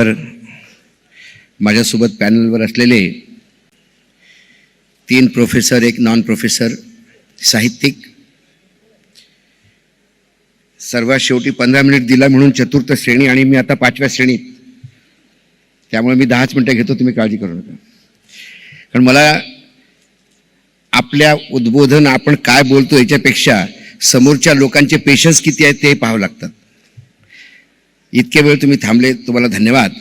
तर माझ्यासोबत पॅनलवर असलेले तीन प्रोफेसर एक नॉन प्रोफेसर साहित्यिक सर्वात शेवटी पंधरा मिनिट दिला म्हणून चतुर्थ श्रेणी आणि मी आता पाचव्या श्रेणीत. त्यामुळे मी दहाच मिनटं घेतो तुम्ही काळजी करू नका. कारण मला आपल्या उद्बोधन आपण काय बोलतो याच्यापेक्षा समोरच्या लोकांचे पेशन्स किती आहेत ते पाहावं लागतात इतके वेळ तुम्ही थांबले तुम्हाला धन्यवाद.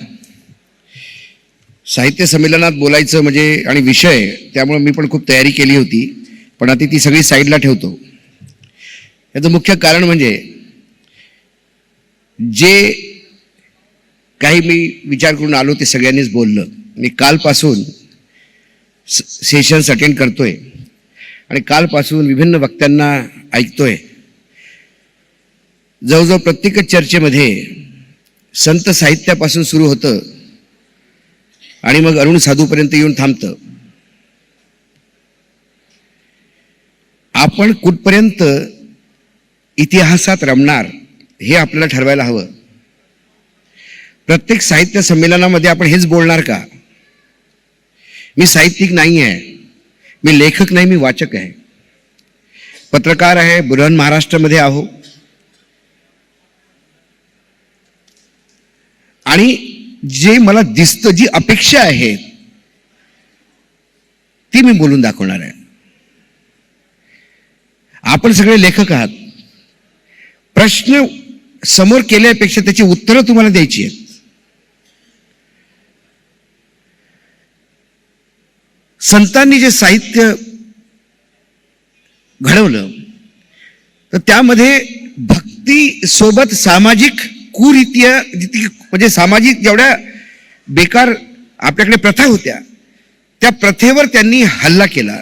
साहित्य संमेलनात बोलायचं म्हणजे आणि विषय त्यामुळे मी पण खूप तयारी केली होती पण आता ती सगळी साईडला ठेवतो. याचं मुख्य कारण म्हणजे जे काही मी विचार करून आलो ते सगळ्यांनीच बोललं. मी कालपासून सेशन्स अटेंड करतोय. आणि कालपासून विभिन्न वक्त्यांना ऐकतोय. जवळजवळ प्रत्येकच चर्चेमध्ये संत साहित्यापासून सुरू होतं. आणि मग अरुण साधूपर्यंत येऊन थांबतं. आपण कुठपर्यंत इतिहासात रमणार हे आपल्याला ठरवायला हवं. प्रत्येक साहित्य संमेलनामध्ये आपण हेच बोलणार का? मी साहित्यिक नाही आहे मी लेखक नाही मी वाचक आहे. पत्रकार आहे बृहन महाराष्ट्रामध्ये आहो. आणि जे मला दिसतं जी अपेक्षा आहे ती मी बोलून दाखवणार आहे. आपण सगळे लेखक आहात. प्रश्न समोर केल्यापेक्षा त्याची उत्तरं तुम्हाला द्यायची आहेत. संतांनी जे साहित्य घडवलं तर त्यामध्ये भक्ती सोबत सामाजिक कुरीती म्हणजे सामाजिक जेवढ्या बेकार आपल्याकडे प्रथा होत्या त्या प्रथेवर त्यांनी हल्ला केला.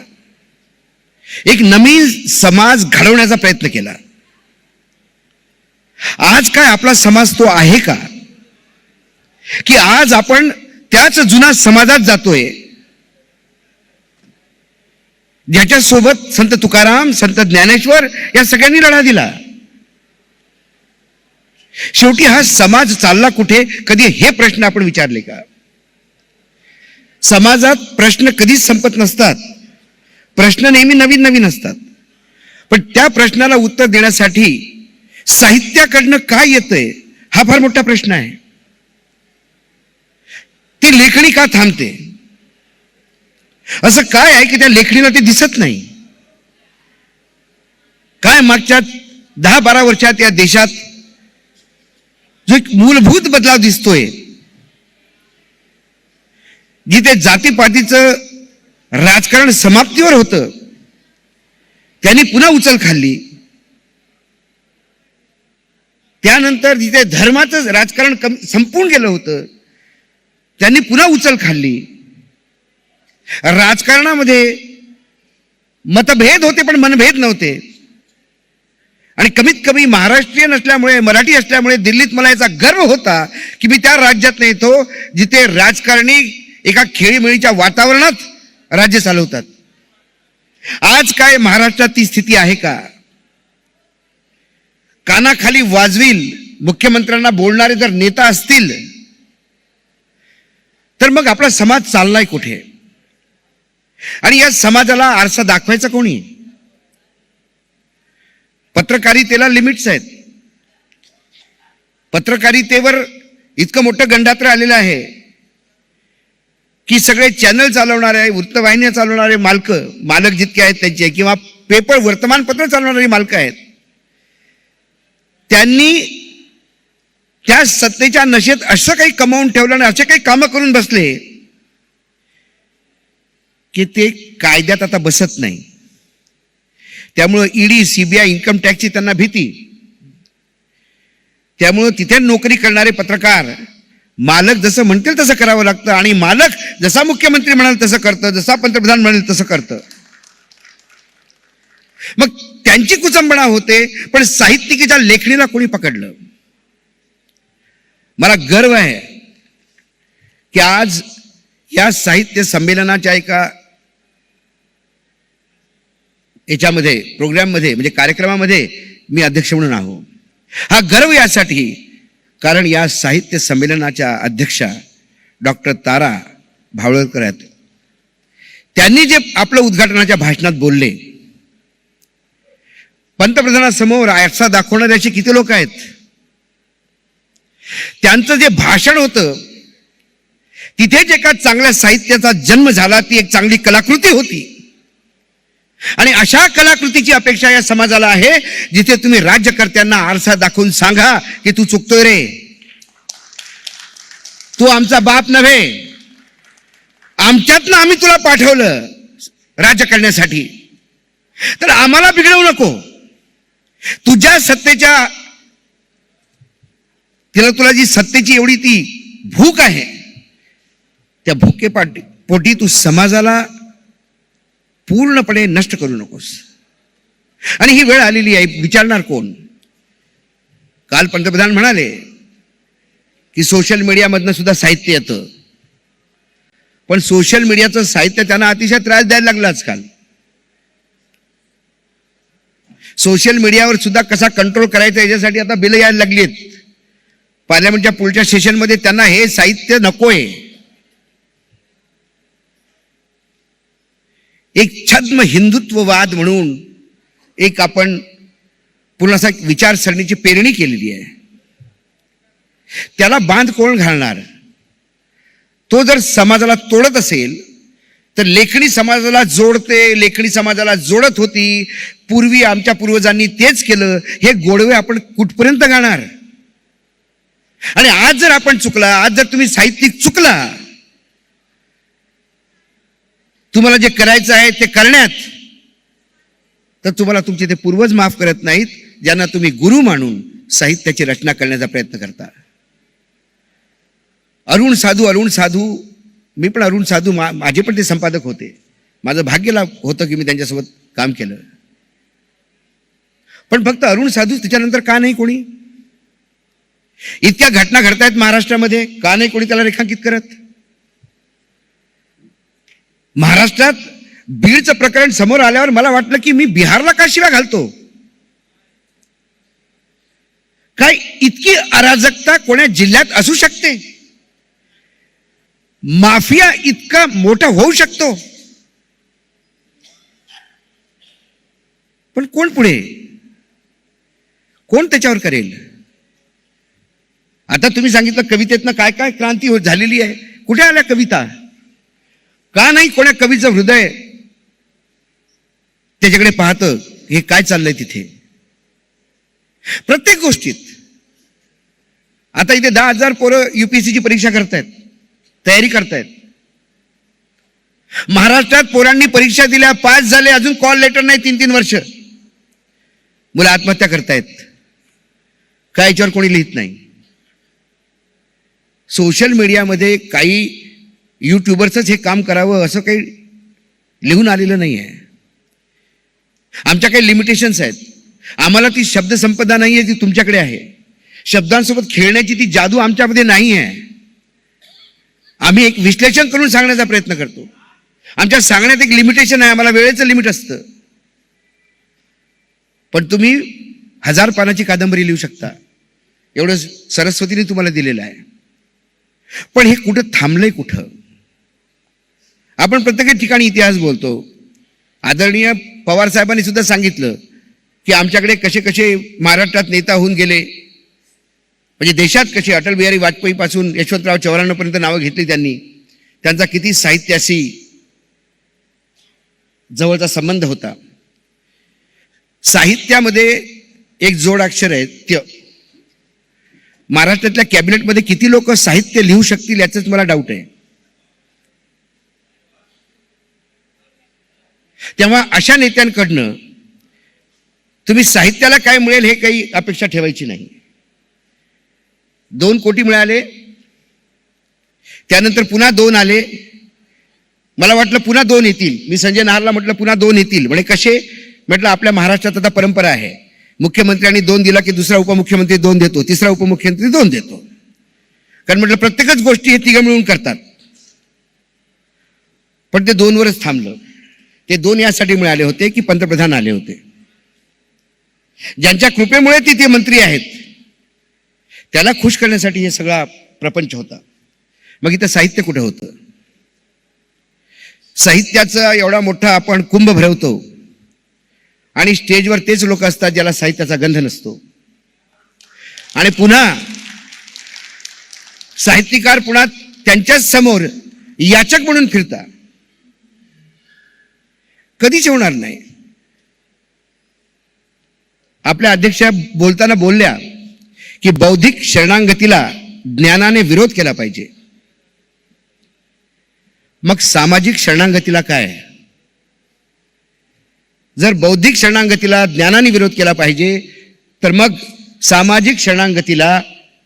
एक नवीन समाज घडवण्याचा प्रयत्न केला. आज काय आपला समाज तो आहे का? की आज आपण त्याच जुना समाजात जातोय ज्याच्यासोबत संत तुकाराम संत ज्ञानेश्वर या सगळ्यांनी लढा दिला. शेवटी हा समाज चालला कुठे? कधी हे प्रश्न आपण विचारले का? समाजात प्रश्न कधीच संपत नसतात. प्रश्न नेहमी नवीन नवीन असतात. पण त्या प्रश्नाला उत्तर देण्यासाठी साहित्याकडनं काय येतंय हा फार मोठा प्रश्न आहे. ती लेखणी का थांबते? असं काय आहे की त्या लेखणीला ते दिसत नाही? काय मागच्या दहा बारा वर्षात या देशात जो एक मूलभूत बदलाव दिसतोय जिथे जातीपातीचं राजकारण समाप्तीवर होतं त्यांनी पुन्हा उचल खाल्ली. त्यानंतर जिथे धर्माचं राजकारण कम संपून गेलं होतं त्यांनी पुन्हा उचल खाल्ली. राजकारणामध्ये मतभेद होते पण मनभेद नव्हते. आणि कमीत कमी महाराष्ट्रीयन असल्यामुळे मराठी असल्यामुळे दिल्लीत मला याचा गर्व होता की मी त्या राज्यात येतो जिथे राजकारणी एका खेळीमेळीच्या वातावरणात राज्य चालवतात. आज काय महाराष्ट्रात ती स्थिती आहे का? कानाखाली वाजवील मुख्यमंत्र्यांना बोलणारे जर नेता असतील तर मग आपला समाज चाललाय कुठे? आणि या समाजाला आरसा दाखवायचा कोणी? पत्रकारितेला लिमिट्स आहेत. पत्रकारितेवर इतकं मोठं गंडात्र आलेलं आहे की सगळे चॅनल चालवणारे वृत्तवाहिन्या चालवणारे मालक मालक जितके आहेत त्यांचे किंवा पेपर वर्तमानपत्र चालवणारी मालक आहेत. त्यांनी त्या सत्तेच्या नशेत असं काही कमावून ठेवलं आणि असे काही कामं करून बसले की ते कायद्यात आता बसत नाही. त्यामुळं ईडी सीबीआय इन्कम टॅक्सची त्यांना भीती. त्यामुळं तिथे नोकरी करणारे पत्रकार मालक जसं म्हणतील तसं करावं लागतं आणि मालक जसा मुख्यमंत्री म्हणाल तसं करतं जसा पंतप्रधान म्हणाल तसं करतं. मग त्यांची कुचंबणा होते पण साहित्यिकीच्या लेखणीला कोणी पकडलं? मला गर्व आहे की आज या साहित्य संमेलनाच्या एका याच्यामध्ये प्रोग्राममध्ये म्हणजे कार्यक्रमामध्ये मी अध्यक्ष म्हणून आहो. हा गर्व यासाठी कारण या साहित्य संमेलनाच्या अध्यक्षा डॉक्टर तारा भावळकर आहेत. त्यांनी जे आपलं उद्घाटनाच्या भाषणात बोलले पंतप्रधानासमोर आरसा दाखवणारे असे किती लोक आहेत? त्यांचं जे भाषण होतं तिथेच एका चांगल्या साहित्याचा जन्म झाला ती एक चांगली कलाकृती होती. आणि अशा कलाकृतीची अपेक्षा या समाजाला आहे जिथे तुम्ही राज्यकर्त्यांना आरसा दाखवून सांगा की तू चुकतोय रे. तू आमचा बाप नव्हे. आमच्यातनं आम्ही तुला पाठवलं राज्य करण्यासाठी. तर आम्हाला बिघडवू नको. तुझ्या सत्तेच्या तिला तुला जी सत्तेची एवढी ती भूक आहे त्या भुकेपाटी पोटी तू समाजाला पूर्णपणे नष्ट करू नकोस. आणि ही वेळ आलेली आहे विचारणार कोण? काल पंतप्रधान म्हणाले की सोशल मीडियामधनं सुद्धा साहित्य येतं. पण सोशल मीडियाचं साहित्य त्यांना अतिशय त्रास द्यायला लागला आजकाल. सोशल मीडियावर सुद्धा कसा कंट्रोल करायचा याच्यासाठी आता बिलं यायला लागली आहेत पार्लमेंटच्या पुढच्या सेशनमध्ये त्यांना हे साहित्य नकोय. एक छद्म हिंदुत्ववाद म्हणून एक आपण पूर्ण असा एक विचारसरणीची पेरणी केलेली आहे. त्याला बांध कोण घालणार? तो जर समाजाला तोडत असेल तर लेखणी समाजाला जोडते लेखणी समाजाला जोडत होती पूर्वी आमच्या पूर्वजांनी तेच केलं हे गोडवे आपण कुठपर्यंत गाणार? आणि आज जर आपण चुकला आज जर तुम्ही साहित्यिक चुकला तुम्हाला जे करायचं आहे ते करण्यात तर तुम्हाला तुमचे ते पूर्वज माफ करत नाहीत ज्यांना तुम्ही गुरु मानून साहित्याची रचना करण्याचा प्रयत्न करता. अरुण साधू अरुण साधू मी पण अरुण साधू मा माझे पण ते संपादक होते. माझं भाग्य लाभ होतं की मी त्यांच्यासोबत काम केलं. पण फक्त अरुण साधू त्याच्यानंतर का नाही कोणी? इतक्या घटना घडतायत महाराष्ट्रामध्ये का नाही कोणी त्याला रेखांकित करत? महाराष्ट्रात बीडचं प्रकरण समोर आल्यावर मला वाटलं की मी बिहारला का शिव्या घालतो? काय इतकी अराजकता कोण्या जिल्ह्यात असू शकते? माफिया इतका मोठा होऊ शकतो? पण कोण पुढे? कोण त्याच्यावर करेल? आता तुम्ही सांगितलं कवितेतनं काय काय क्रांती हो- झालेली आहे. कुठे आल्या कविता? का नाही कोण्या कवीचं हृदय त्याच्याकडे पाहतं? हे काय चाललंय तिथे? प्रत्येक गोष्टीत. आता इथे दहा हजार पोरं युपीएससीची परीक्षा करतायत तयारी करतायत. महाराष्ट्रात पोरांनी परीक्षा दिल्या पास झाले अजून कॉल लेटर नाही तीन तीन वर्ष. मुलं आत्महत्या करतायत. काय याच्यावर कोणी लिहित नाही. सोशल मीडियामध्ये काही यूट्यूबरचंच हे काम करावं असं काही लिहून आलेलं नाही आहे आमच्या काही लिमिटेशन्स आहेत. आम्हाला ती शब्दसंपदा नाही आहे ती तुमच्याकडे आहे. शब्दांसोबत खेळण्याची ती जादू आमच्यामध्ये नाही आहे आम्ही एक विश्लेषण करून सांगण्याचा प्रयत्न करतो. आमच्या सांगण्यात एक लिमिटेशन आहे. आम्हाला वेळेचं लिमिट असतं. पण तुम्ही हजार पानाची कादंबरी लिहू शकता. एवढं सरस्वतीने तुम्हाला दिलेलं आहे. पण हे कुठं थांबलंय कुठं? आपण प्रत्येक ठिकाणी इतिहास बोलतो. आदरणीय पवार साहेबांनी सुद्धा सांगितलं की आमच्याकडे कसे कसे महाराष्ट्रात नेता होऊन गेले. म्हणजे देशात कसे अटल बिहारी वाजपेयीपासून यशवंतराव चव्हाणांपर्यंत नावं घेतली त्यांनी. त्यांचा किती साहित्याशी जवळचा संबंध होता. साहित्यामध्ये एक जोडाक्षर आहे त्य. महाराष्ट्रातल्या कॅबिनेटमध्ये किती लोक साहित्य लिहू शकतील याचंच मला डाऊट आहे. तेव्हा अशा नेत्यांकडनं तुम्ही साहित्याला काय मिळेल हे काही अपेक्षा ठेवायची नाही. दोन कोटी मिळाले. त्यानंतर पुन्हा दोन आले. मला वाटलं पुन्हा दोन येतील. मी संजय नहारला म्हटलं पुन्हा दोन येतील. म्हणजे कसे? म्हटलं आपल्या महाराष्ट्रात आता परंपरा आहे. मुख्यमंत्र्यांनी दोन दिला की दुसरा उपमुख्यमंत्री दोन देतो. तिसरा उपमुख्यमंत्री दोन देतो. कारण म्हटलं प्रत्येकच गोष्टी हे तिघं मिळून करतात. पण ते दोनवरच थांबलं. ते दोन यासाठी मिळाले होते की पंतप्रधान आले होते. ज्यांच्या कृपेमुळे ती ते मंत्री आहेत त्याला खुश करण्यासाठी हे सगळा प्रपंच होता. मग इथं साहित्य कुठे होतं? साहित्याचा एवढा मोठा आपण कुंभ भरवतो आणि स्टेजवर तेच लोक असतात ज्याला साहित्याचा गंध नसतो. आणि पुन्हा साहित्यकार पुन्हा त्यांच्याच समोर याचक म्हणून फिरता कधीच होणार नाही. आपल्या अध्यक्षा बोलताना बोलल्या की बौद्धिक शरणांगतीला ज्ञानाने विरोध केला पाहिजे. मग सामाजिक शरणांगतीला काय? जर बौद्धिक शरणांगतीला ज्ञानाने विरोध केला पाहिजे तर मग सामाजिक शरणांगतीला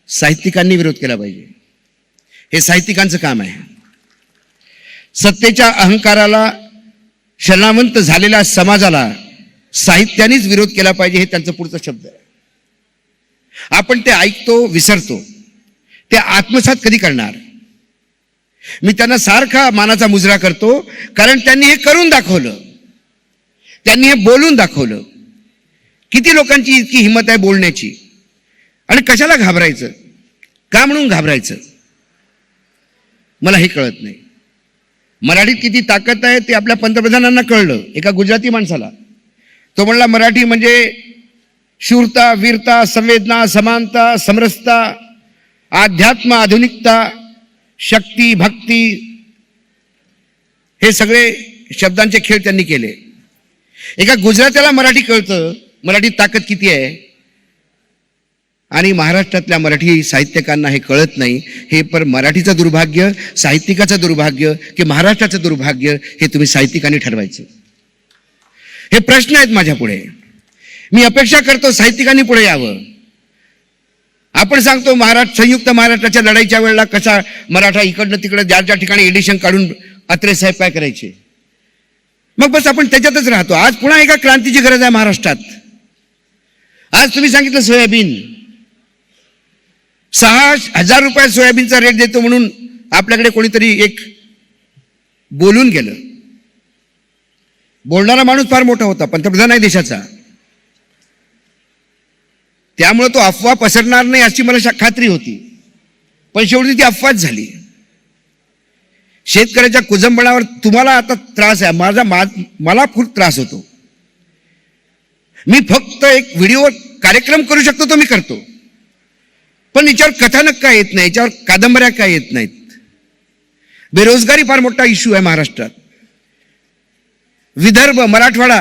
साहित्यिकांनी विरोध केला पाहिजे. हे साहित्यिकांचं काम आहे. सत्तेच्या अहंकाराला शरणावंत झालेल्या समाजाला साहित्यानेच विरोध केला पाहिजे हे त्यांचं पुढचा शब्द आहे. आपण ते ऐकतो विसरतो. ते आत्मसात कधी करणार? मी त्यांना सारखा मानाचा मुजरा करतो कारण त्यांनी हे करून दाखवलं. त्यांनी हे बोलून दाखवलं. किती लोकांची इतकी हिंमत आहे बोलण्याची? आणि कशाला घाबरायचं? का म्हणून घाबरायचं? मला हे कळत नाही. मराठीत किती ताकद आहे ते आपल्या पंतप्रधानांना कळलं एका गुजराती माणसाला. तो म्हणला मराठी म्हणजे शूरता वीरता संवेदना समानता समरसता आध्यात्म आधुनिकता शक्ती भक्ती. हे सगळे शब्दांचे खेळ त्यांनी केले. एका गुजरात्याला मराठी कळतं मराठीत ताकद किती आहे? आणि महाराष्ट्रातल्या मराठी साहित्यकांना हे कळत नाही. हे पर मराठीचं दुर्भाग्य साहित्यिकाचं दुर्भाग्य की महाराष्ट्राचं दुर्भाग्य हे तुम्ही साहित्यिकांनी ठरवायचं. हे प्रश्न आहेत माझ्या पुढे. मी अपेक्षा करतो साहित्यिकांनी पुढे यावं. आपण सांगतो महाराष्ट्र संयुक्त महाराष्ट्राच्या लढाईच्या वेळेला कसा मराठा इकडनं तिकडं ज्या ज्या ठिकाणी एडिशन काढून अत्रे साहेब काय करायचे? मग बस आपण त्याच्यातच राहतो. आज पुन्हा एका क्रांतीची गरज आहे महाराष्ट्रात. आज तुम्ही सांगितलं सोयाबीन. सहा हजार रुपये सोयाबीनचा रेट देतो म्हणून आपल्याकडे कोणीतरी एक बोलून गेलं. बोलणारा माणूस फार मोठा होता पंतप्रधान आहे देशाचा. त्यामुळे तो अफवा पसरणार नाही अशी मला खात्री होती. पण शेवटी ती अफवाच झाली. शेतकऱ्याच्या कुजंबणावर तुम्हाला आता त्रास आहे. माझा मा- मला खूप त्रास होतो. मी फक्त एक व्हिडिओ कार्यक्रम करू शकतो तो मी करतो. पण याच्यावर कथानक काय येत नाही? याच्यावर कादंबऱ्या काय येत नाहीत? बेरोजगारी फार मोठा इश्यू आहे महाराष्ट्रात. विदर्भ मराठवाडा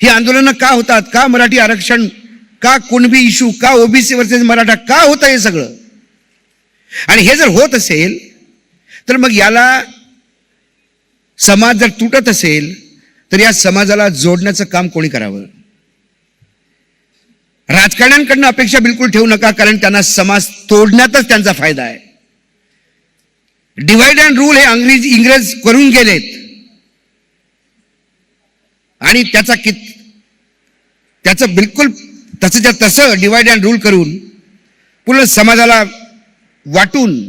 ही आंदोलनं का होतात? का मराठी आरक्षण का कुणबी इशू का ओबीसी वर्सेस मराठा का होतं हे सगळं? आणि हे जर होत असेल तर मग याला समाज जर तुटत असेल तर या समाजाला जोडण्याचं काम कोणी करावं? राजकारण्यांकडनं अपेक्षा बिलकुल ठेवू नका कारण त्यांना समाज तोडण्यातच त्यांचा फायदा आहे. डिवाइड अँड रूल हे अंग्रेज इंग्रज करून गेलेत. आणि त्याचा कित त्याचं बिलकुल तसंच्या तसं डिवाइड अँड रूल करून पूर्ण समाजाला वाटून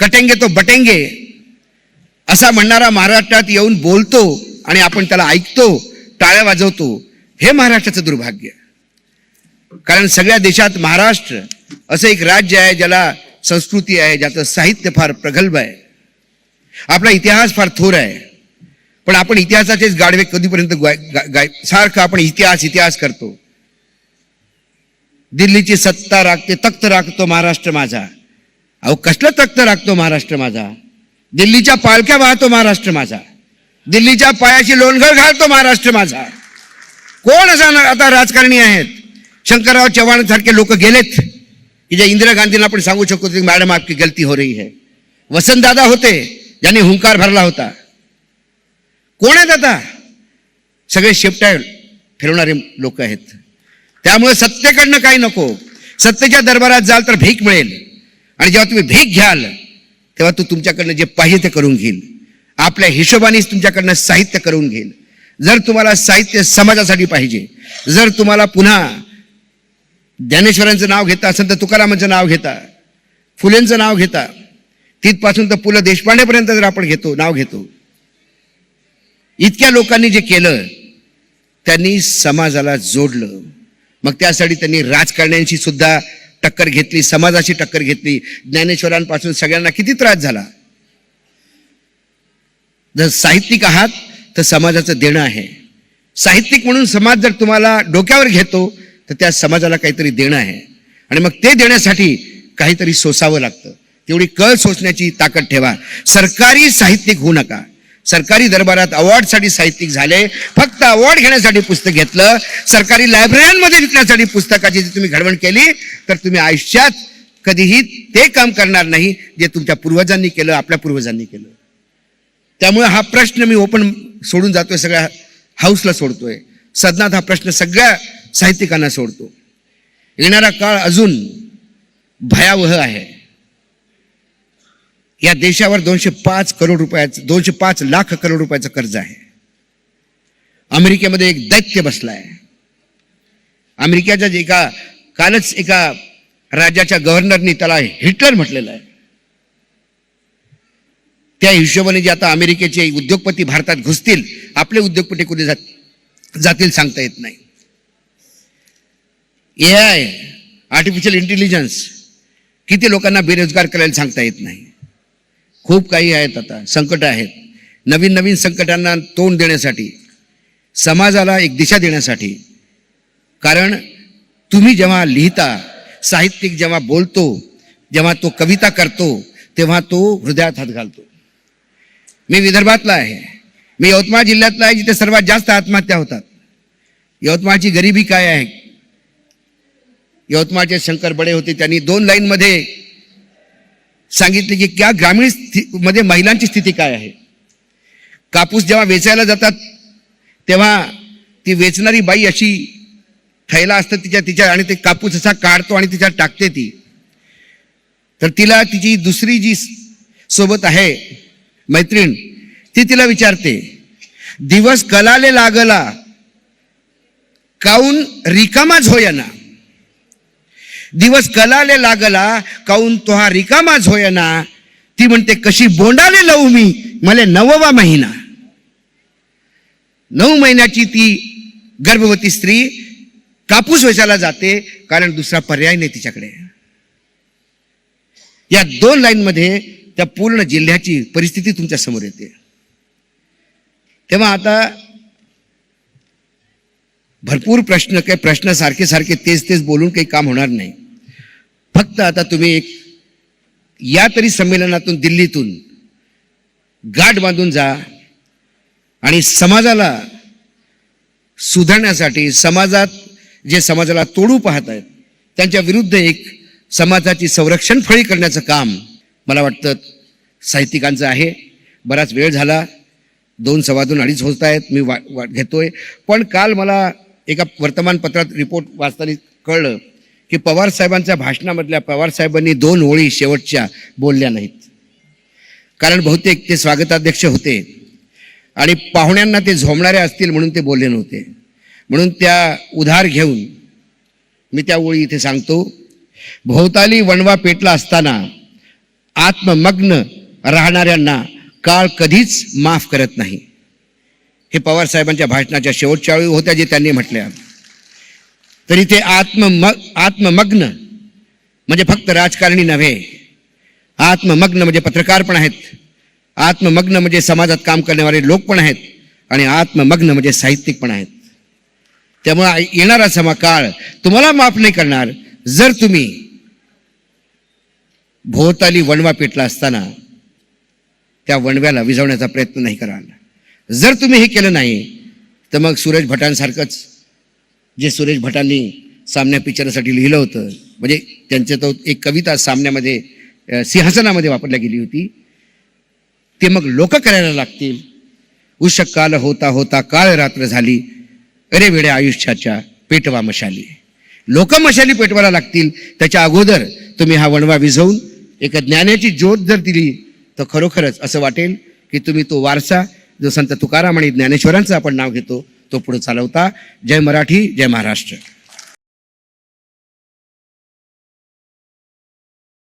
कटेंगे तो बटेंगे असा म्हणणारा महाराष्ट्रात येऊन बोलतो आणि आपण त्याला ऐकतो टाळ्या वाजवतो हे महाराष्ट्राचं दुर्भाग्य. कारण सगळ्या देशात महाराष्ट्र असं एक राज्य आहे ज्याला संस्कृती आहे ज्याचं साहित्य फार प्रगल्भ आहे. आपला इतिहास फार थोर आहे. पण आपण इतिहासाचेच गाडवे कधीपर्यंत गाय गाय सारखं आपण इतिहास इतिहास करतो. दिल्लीची सत्ता राखते तख्त राखतो महाराष्ट्र माझा. अहो कसलं तख्त राखतो महाराष्ट्र माझा? दिल्लीच्या पालख्या वाहतो महाराष्ट्र माझा. दिल्लीच्या पायाची लोणघर घालतो महाराष्ट्र माझा. कोण असा ना- आता राजकारणी आहेत? शंकरराव चव्हाण सारखे लोक गेलेत की जे इंदिरा गांधींना आपण सांगू शकतो की मॅडम आपकी गलती हो रही है. वसंतदादा होते ज्यांनी हुंकार भरला होता. कोण आहेत आता? सगळे शेपट्या फिरवणारे लोक आहेत. त्यामुळे सत्तेकडनं काही नको. सत्तेच्या दरबारात जाल तर भीक मिळेल. आणि जेव्हा तुम्ही भीक घ्याल तेव्हा तू तुमच्याकडनं जे पाहिजे ते करून घेईल. आपल्या हिशोबानेच तुमच्याकडनं साहित्य करून घेईल. जर तुम्हाला साहित्य समाजासाठी पाहिजे जर तुम्हाला पुन्हा ज्ञानेश्वरांचं नाव घेता संत तुकारामांचं नाव घेता फुलेंचं नाव घेता तिथपासून तर पु ल देशपांडेपर्यंत जर आपण घेतो नाव घेतो. इतक्या लोकांनी जे केलं त्यांनी समाजाला जोडलं. मग त्यासाठी त्यांनी राजकारण्यांशी सुद्धा टक्कर घेतली समाजाची टक्कर घेतली. ज्ञानेश्वरांपासून सगळ्यांना किती त्रास झाला? जर साहित्यिक आहात तर समाजाचं देणं आहे. साहित्यिक म्हणून समाज जर तुम्हाला डोक्यावर घेतो तर त्या समाजाला काहीतरी देणं आहे. आणि मग ते देण्यासाठी काहीतरी सोसावं लागतं. तेवढी कळ सोसण्याची ताकद ठेवा. सरकारी साहित्यिक होऊ नका. सरकारी दरबारात अवॉर्डसाठी साहित्यिक झाले फक्त अवॉर्ड घेण्यासाठी पुस्तक घेतलं सरकारी लायब्ररीमध्ये विकण्यासाठी पुस्तकाची जर तुम्ही घडवण केली तर तुम्ही आयुष्यात कधीही ते काम करणार नाही जे तुमच्या पूर्वजांनी केलं आपल्या पूर्वजांनी केलं. त्यामुळे हा प्रश्न मी ओपन सोडून जातोय सगळ्या हाऊसला सोडतोय. सदनात हा प्रश्न सगळ्या साहित्यिकांना सोडतो. येणारा काळ अजून भयावह आहे. या देशावर दोनशे पाच करोड रुपयाचं दोनशे पाच लाख करोड रुपयाचं कर्ज आहे. अमेरिकेमध्ये एक दैत्य बसलाय. अमेरिकेच्या जे एका कालच एका राज्याच्या गव्हर्नरनी त्याला हिटलर म्हटलेलं आहे. त्या हिशोबाने जे आता अमेरिकेचे उद्योगपती भारतात घुसतील आपले उद्योगपती कुठे जात जातील सांगता येत नाही. ए आय आर्टिफिशियल इंटेलिजन्स किती लोकांना बेरोजगार करायला सांगता येत नाही. खूप काही आहेत आता संकट आहेत. नवीन नवीन संकटांना तोंड देण्यासाठी समाजाला एक दिशा देण्यासाठी कारण तुम्ही जेव्हा लिहिता साहित्यिक जेव्हा बोलतो जेव्हा तो कविता करतो तेव्हा तो हृदयात हात घालतो. मी विदर्भातला आहे. मी यवतमाळ जिल्ह्यातला आहे जिथे सर्वात जास्त आत्महत्या होतात. यवतमाळची गरिबी काय आहे? यवतमाळचे शंकर बडे होते त्यांनी दोन लाईनमध्ये सांगितले की क्या ग्रामीणमध्ये महिलांची स्थिती काय आहे? कापूस जेव्हा वेचायला जातात तेव्हा ती वेचणारी बाई अशी थैला असतं तिच्या तिच्या आणि ते कापूस असा काढतो आणि तिच्या टाकते ती. तर तिला तिची दुसरी जी सोबत आहे मैत्रीण ती तिला विचारते दिवस कलाले लागला काऊन रिकामाच होयना दिवस कलाले लागला काऊन तो हा रिकामाच झोयना? ती म्हणते कशी बोंडाले लावू मी? मला नववा महिना. नऊ महिन्याची ती गर्भवती स्त्री कापूस वेचायला जाते कारण दुसरा पर्याय नाही तिच्याकडे. या दोन लाईनमध्ये त्या पूर्ण जिल्ह्याची परिस्थिती तुमच्यासमोर येते. तेव्हा आता भरपूर प्रश्न काही प्रश्न सारखे सारखे तेच तेच बोलून काही काम होणार नाही. फक्त आता तुम्ही एक या तरी संमेलनातून दिल्लीतून गाठ बांधून जा आणि समाजाला सुधारण्यासाठी समाजात जे समाजाला तोडू पाहत आहेत त्यांच्या विरुद्ध एक समाजाची संरक्षण फळी करण्याचं काम मला वाटतं साहित्यिकांचं आहे. बराच वेळ झाला. दोन सव्वा दोन अडीच होत आहेत मी वा घेतोय. पण काल मला एका वर्तमानपत्रात रिपोर्ट वाचताना कळलं की पवार साहेबांच्या भाषणामधल्या पवार साहेबांनी दोन ओळी शेवटच्या बोलल्या नाहीत. कारण बहुतेक ते स्वागताध्यक्ष होते आणि पाहुण्यांना ते झोमणारे असतील म्हणून ते बोलले नव्हते. म्हणून त्या उधार घेऊन मी त्या ओळी इथे सांगतो. भोवताली वणवा पेटला असताना आत्ममग्न राहणाऱ्यांना काळ कधीच माफ करत नाही. हे पवार साहेबांच्या भाषणाच्या शेवटच्या वेळी होत्या जे त्यांनी म्हटल्या. तरी ते आत्म आत्ममग्न म्हणजे फक्त राजकारणी नव्हे. आत्ममग्न म्हणजे पत्रकार पण आहेत. आत्ममग्न म्हणजे समाजात काम करणारे लोक पण आहेत आणि आत्ममग्न म्हणजे साहित्यिक पण आहेत. त्यामुळे येणारा समा काळ तुम्हाला माफ नाही करणार. जर तुम्ही भोवताली वणवा पेटला असताना त्या वणव्याला विझवण्याचा प्रयत्न नाही कराल. जर तुम्ही हे केलं नाही तर मग सूरज भटांसारखंच जे सुरेश भटांनी सामन्या पिक्चरसाठी लिहिलं होतं म्हणजे त्यांचं तो एक कविता सामन्यामध्ये सिंहासनामध्ये वापरल्या गेली होती. ते मग लोक करायला लागतील. उष काल होता होता काळ रात्र झाली. अरे वेळे आयुष्याच्या पेटवा मशाली. लोक मशाली पेटवायला लागतील. त्याच्या अगोदर तुम्ही हा वणवा विझवून एका ज्ञानाची ज्योत जर दिली तर खरोखरच असं वाटेल की तुम्ही तो वारसा जो संत तुकाराम आणि ज्ञानेश्वरांचं आपण नाव घेतो तो पुढे चालवता. जय मराठी जय महाराष्ट्र.